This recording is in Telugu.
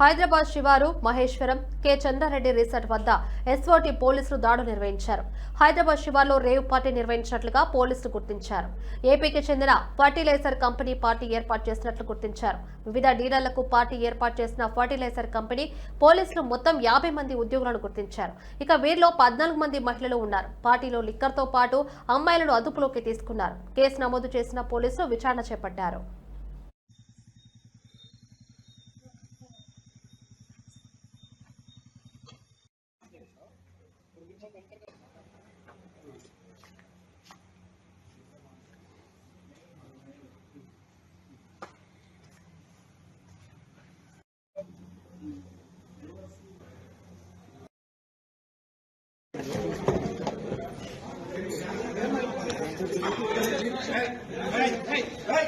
హైదరాబాద్ శివారు మహేశ్వరం కె. చంద్రారెడ్డి రిసార్ట్ వద్ద ఎస్ఓటి పోలీసులు దాడు నిర్వహించారు. హైదరాబాద్ శివార్లో రేవ్ పార్టీ నిర్వహించినట్లుగా పోలీసులు గుర్తించారు. ఏపీకి చెందిన ఫర్టిలైజర్ కంపెనీ పార్టీ ఏర్పాటు చేసినట్లు గుర్తించారు. వివిధ డీలర్లకు పార్టీ ఏర్పాటు చేసిన ఫర్టిలైజర్ కంపెనీ పోలీసులు మొత్తం యాభై మంది ఉద్యోగులను గుర్తించారు. ఇక వీరిలో పద్నాలుగు మంది మహిళలు ఉన్నారు. పార్టీలో లిక్కర్తో పాటు అమ్మాయిలను అదుపులోకి తీసుకున్నారు. కేసు నమోదు చేసిన పోలీసులు విచారణ చేపట్టారు. Hey, hey, hey, hey!